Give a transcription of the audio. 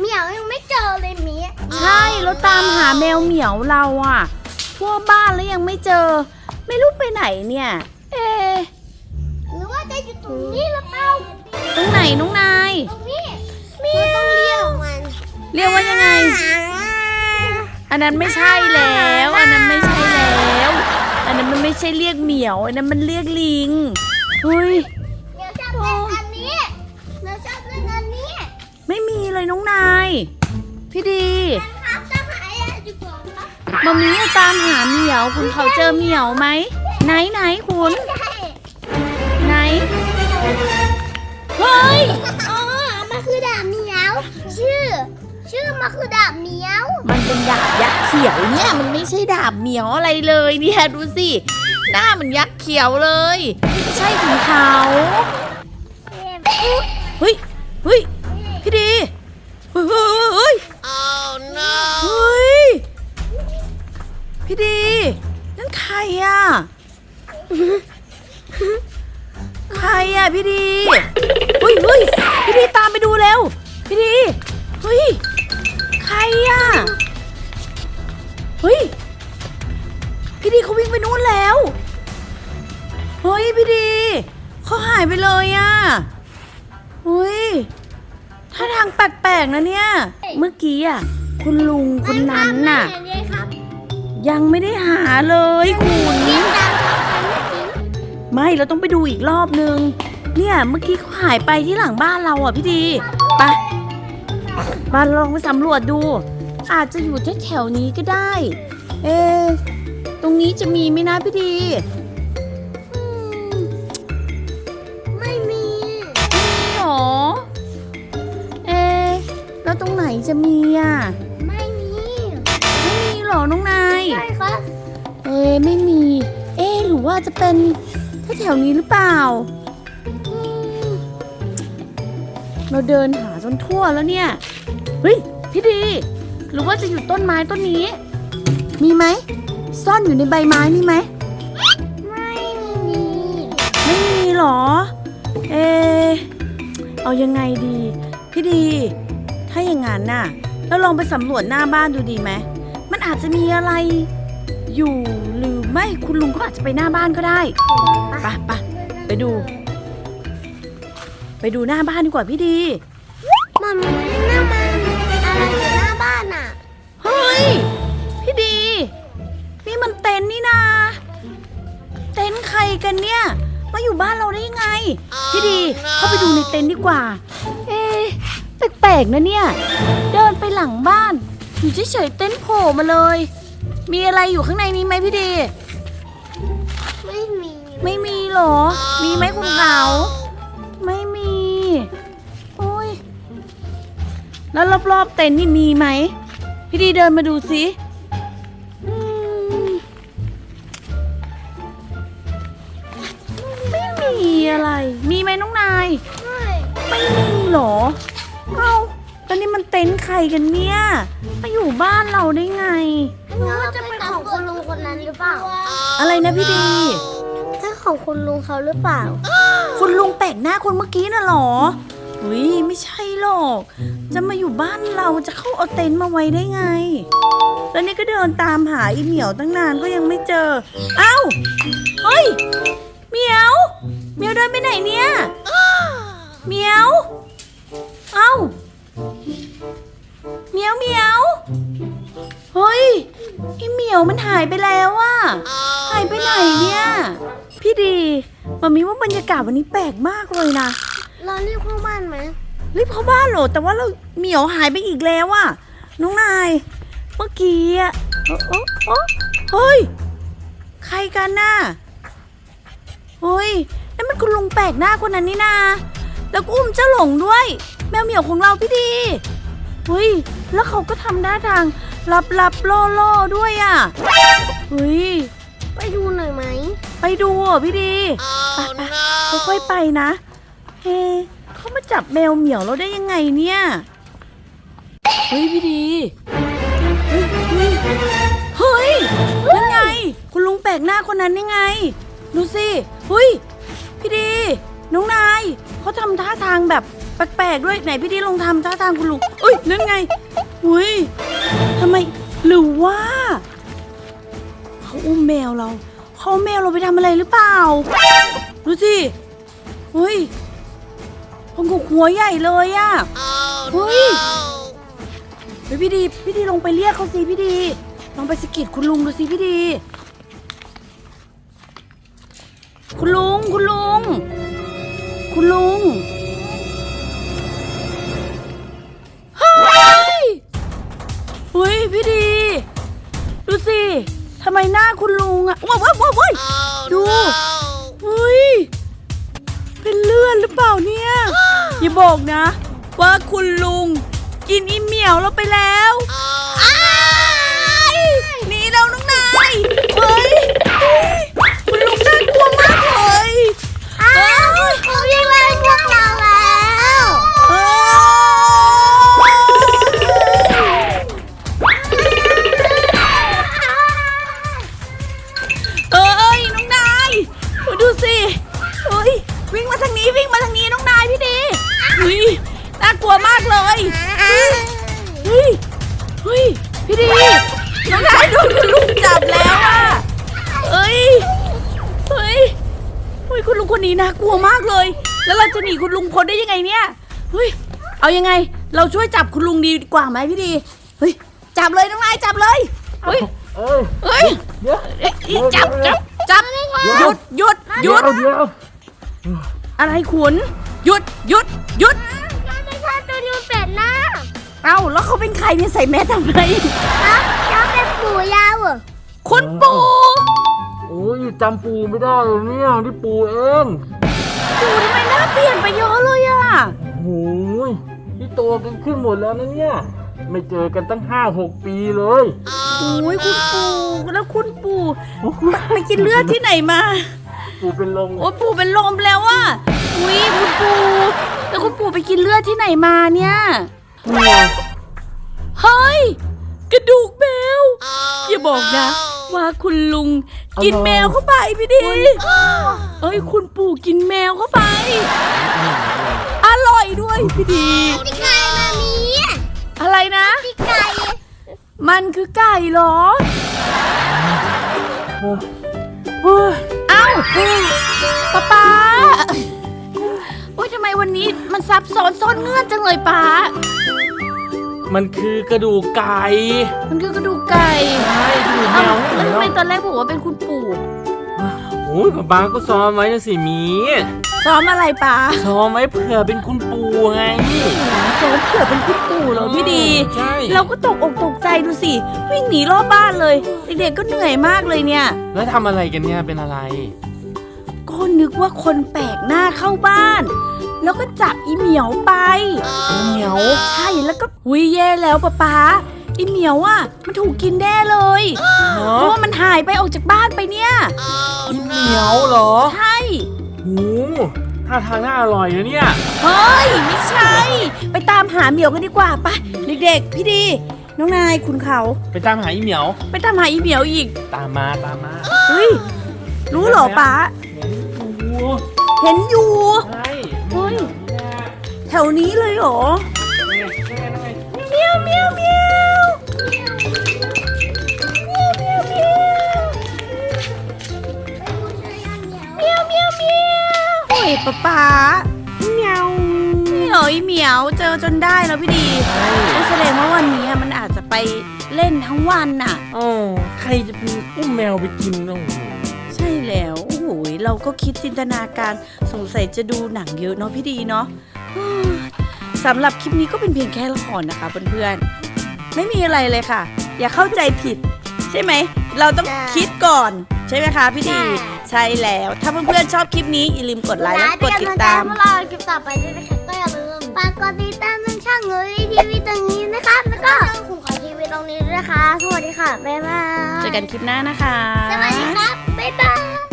เราตามหาเหมียวยังไม่เจอเลยหมีใช่เราตามหาแมวเหมียวเราอะทั่วบ้านแล้วยังไม่เจอ ไม่รู้ไปไหนเนี่ย เอะหรือว่าจะอยู่ตรงนี้หรือเปล่าตรงไหนน้องนายตรงนี้เราต้องเรียกมันเรียกว่ายังไง อันนั้นไม่ใช่แล้ว อันนั้นไม่ใช่แล้ว อันนั้นมันไม่ใช่เรียกเหมียว อันนั้นมันเรียกลิงเฮ้ย เลยน้องนาย พี่ดีครับจะหายอะไรอยู่ก่อนครับมามีตามหาเหมียวคุณเขาเจอเหมียวไหมไหนไหนคุณ ใช่ไหน เฮ้ย อ๋อมันคือดาบเหมียว ชื่อ ชื่อมันคือดาบเหมียวมันเป็นดาบยักษ์เขียวเนี่ยมันไม่ใช่ดาบเหมียวอะไรเลยเนี่ยดูสิ หน้ามันยักษ์เขียวเลยไม่ใช่ของเขาเฮ้ยเฮ้ยพี่ดี พี่ดี นั่นใครอะ ใครอะพี่ดีเฮ้ยเฮ้ยพี่ดีตามไปดูเร็ว พี่ดี เฮ้ย ใครอะ เฮ้ย พี่ดีเขาวิ่งไปนู่นแล้ว เฮ้ยพี่ดี เขาหายไปเลยอะ เฮ้ยท่าทางแปลกๆนะเนี่ย เมื่อกี้อะ คุณลุงคนนั้นน่ะไม่เห็นเล ยครับยังไม่ได้หาเลยคุณกินดาบครับไม่เราต้องไปดูอีกรอบนึง เนี่ยเมื่อกี้เขาหายไปที่หลังบ้านเราอะพี่ดีไปมาลองไปสำรวจดู อาจจะอยู่แถวๆนี้ก็ได้ เอะตรงนี้จะมีไหมนะพี่ดีอืมไม่มีหรอเอะแล้วตรงไหนจะมีอะ ไม่มี ไม่มีหรอน้องนาย ใช่ครับเอ๊ะไม่มี เอ๊ะหรือว่าจะเป็นแถวๆนี้หรือเปล่าอืมเราเดินหาจนทั่วแล้วเนี่ย เฮ้ย พี่ดี หรือว่าจะอยู่ต้นไม้ต้นนี้ มีไหม ซ่อนอยู่ในใบไม้นี่ไหม ไม่มี ไม่มีหรอ เอะเอายังไงดี พี่ดี ถ้าอย่างนั้นน่ะ เราลองไปสำรวจหน้าบ้านดูดีไหม มันอาจจะมีอะไร อยู่หรือไม่คุณลุงก็อาจจะไปหน้าบ้านก็ได้ไปไปไปดู ไปดูหน้าบ้านดีกว่าพี่ดี มันหน้ามันอะไรอยู่หน้าบ้านอะ เฮ้ย พี่ดี นี่มันเต็นท์นี่นา เต็นท์ใครกันเนี่ย มาอยู่บ้านเราได้ยังไง พี่ดีเข้าไปดูในเต็นท์ดีกว่า เอ๊ะแปลกๆนะเนี่ย เดินไปหลังบ้าน อยู่เฉยๆเต็นท์โผล่มาเลย มีอะไรอยู่ข้างในนี้ไหมพี่ดี ไม่มีไม่มีเหรอ มีไหมคุณเขาไม่มีโอ้ยแล้วรอบๆเต็นท์นี่มีไหม พี่ดีเดินมาดูสิอืมไม่มีอะไร มีไหมน้องนาย ไม่ไม่ นนี้มันเต็นท์ใครกันเนี่ยมาอยู่บ้านเราได้ไงรู้ว่าจะเป็นของคุณลุงคนนั้นหรือเปล่า อะไรนะพี่ดี ถ้าของคุณลุงเขาหรือเปล่า คุณลุงแปลกหน้าคนเมื่อกี้น่ะเหรอเฮ้ยไม่ใช่หรอก จะมาอยู่บ้านเราจะเข้าเอาเต็นท์มาไว้ได้ไง แล้วนี่ก็เดินตามหาอีเหมียวตั้งนานก็ยังไม่เจอ เอ้า เฮ้ย เหมียว เหมียวเดินไปไหนเนี่ย เหมียว เอ้า เหมียวเหมียวเฮ้ยไอเหมียวมันหายไปแล้วอะหายไปไหนเนี่ย พี่ดีมามีว่าบรรยากาศวันนี้แปลกมากเลยนะเราเรียกเข้าบ้านไหมรีบเข้าบ้านเหรอแต่ว่าเราเหมียวหายไปอีกแล้วอะน้องนาย เมื่อกี้อะเอ้อเอ้อเอ้อเฮ้ย ใครกันน่ะเฮ้ยนั่นมันคุณลุงแปลกหน้าคนนั้นนี่นาแล้วก็อุ้มเจ้าหลงด้วย แมวเหมียวของเราพี่ดี เฮ้ย แล้วเขาก็ทำท่าทางลับลับๆล่อล่อๆด้วยอะเฮ้ย ไปดูหน่อยไหม ไปดูเหรอพี่ดี Oh no! ค่อยๆไปนะ เฮ้เขามาจับแมวเหมียวเราได้ยังไงเนี่ย เฮ้ยพี่ดีเฮ้ยเฮ้ย เฮ้ยนั่นไง คุณลุงแปลกหน้าคนนั้นยังไง ดูสิ เฮ้ย พี่ดี น้องนายเขาทำท่าทางแบบ แปลกๆด้วยไหนพี่ดีลองทำท่าทางคุณลุงเอ้ยนั่นไงอุ้ยทำไมหรือว่าเขาอุ้มแมวเราเขาเอาแมวเราไปทำอะไรหรือเปล่าดูสิเฮ้ยพงกุกหัวใหญ่เลยอะ Oh เฮ้ย no! เฮ้ยพี่ดีพี่ดีลงไปเรียกเขาสิพี่ดี ลองไปสะกิดคุณลุงดูสิพี่ดี คุณลุงคุณลุง คุณลุง ฮ้ยพี่ดี ดูสิทำไมหน้าคุณลุงอะว้าวว้าวว้าวว้าย Oh Du. no! เฮ้ยเป็นเลือดหรือเปล่าเนี่ยอย่าบอกนะ ว่าคุณลุง กินอีเหมียวเราไปแล้ว Oh อ้ายหนีเราน้องนายเฮ้ยเฮ้ยคุณลุงน่ากลัวมากเลยอ้าวเขาเรียากลัวมากเลยเฮ้ยเฮ้ยเฮ้ยพี่ดีน้องนายโดนคุณลุงจับแล้วอะเอ้ยเฮ้ยเฮ้ยคุณลุงคนนี้น่ากลัวมากเลย แล้วเราจะหนีคุณลุงพ้นได้ยังไงเนี่ยเฮ้ยเอายังไง เราช่วยจับคุณลุงดีกว่าไหมพี่ดีเฮ้ยจับเลยน้องนายจับเลยเฮ้ยเอ้ยเฮ้ยเดี๋ยวเอ้ยจับจับจับหยุดหยุดหยุดเดี๋ยวเดี๋ยวอะไรขุนหยุดหยุดหยุด เราไม่ใช่ตัวนี้มันเป็ดนะเอ้าแล้วเขาเป็นใครเนี่ยใส่แมสทำไมฮะเราเป็นปู่ยาวเหรอคุณปู่โอ้ยจำปูไม่ได้เลยเนี่ยที่ปูเองปู่ทำไมหน้าเปลี่ยนไปเยอะเลยอะโอ้ยที่โตกันขึ้นหมดแล้วนะเนี่ย ไม่เจอกันตั้งห้าหกปีเลยโอ้ยคุณปู่แล้วคุณปู่ไปกินเลือดที่ไหนมา ปูเป็นลมโอ้ยปู่เป็นลมแล้วอะ อุ้ยคุณปู่แล้วคุณปู่ไปกินเลือดที่ไหนมาเนี่ยเนี่ยเฮ้ย กระดูกแมว Oh อย่าบอกนะ no! ว่าคุณลุงกินแมวเข้าไปพี่ดีเอ้ยคุณปู่กินแมวเข้าไป อร่อยด้วยพี่ดีพี่ไก่มามีอะไรนะพี่ไก่มันคือไก่เหรอเฮ้ยเอ้าป๊าป๊าโอ้ย ทำไมวันนี้มันซับซ้อนซ่อนเงื่อนจังเลยป๊ามันคือกระดูกไก่มันคือกระดูกไก่ใช่กระดูกแมเอ้าวที่ไหนแล้วทำไมเนาะตอนแรกบอกว่าเป็นคุณปู่โอ้ยป๊าป๊าก็ซ้อมไว้นะสิหมีซ้อมอะไรป๊าซ้อมไว้เผื่อเป็นคุณปู่ไงซ้อมเผื่อเป็นคุณปู่เหรอพี่ดี ใช่เราก็ตกอกตกใจดูสิ วิ่งหนีรอบบ้านเลย เด็กๆก็เหนื่อยมากเลยเนี่ย แล้วทำอะไรกันเนี่ยเป็นอะไร ก็นึกว่าคนแปลกหน้าเข้าบ้าน แล้วก็จับอีเหมียวไปเหมียวใช่แล้วก็หุยแย่แล้วป๊าป๊าอีเหมียวอะมันถูกกินแน่เลยเหเพราะว่ามันหายไปออกจากบ้านไปเนี่ย Oh เหมียวเหรอใช่โอ้ท่าทางน่าอร่อยนะเนี่ยเฮ้ยไม่ใช่ ไปตามหาเหมียวกันดีกว่าไปเด็กๆพี่ดีน้องนายคุณเขา ไปตามหาอีเหมียว ไปตามหาอีเหมียวอีก ตามมาตามมาเฮ้ยรู้เหรอป๊า เห็นอยู่เห็นอยู่ ใช่เฮ้ยนี่แหละแถวนี้เลยเหรอ นี่ไงนี่ไงนี่ไงเมียวเมียวเมียวเมียวเมียวเมียวเฮ้ยป๊าป๊าเมียวนี่เหรออีเหมียวเจอจนได้แล้วพี่ดีก็แสดงว่าวันนี้มันอาจจะไปเล่นทั้งวันน่ะโอ้ใครจะเป็นอุ้มแมวไปกินโอ้โหใช่แล้วโอ้โห เราก็คิดจินตนาการสงสัยจะดูหนังเยอะเนาะพี่ดีเนาะเฮ้ยสำหรับคลิปนี้ก็เป็นเพียงแค่ละครนะคะเพื่อนๆไม่มีอะไรเลยค่ะ อย่าเข้าใจผิด ใช่ไหม เราต้องคิดก่อน ใช่ไหมคะพี่ดี ใช่แล้วถ้าเพื่อนๆชอบคลิปนี้อย่าลืมกดไลค์และกดติดตามพวกเราคลิปต่อไปด้วยนะคะก็อย่าลืมฝากกดติดตามทางช่องเงยทีวีตรงนี้นะคะแล้วก็ช่องขุมขอทีวีตรงนี้ด้วยนะคะสวัสดีค่ะบ๊ายบายเจอกันคลิปหน้านะคะสวัสดีครับบ๊ายบาย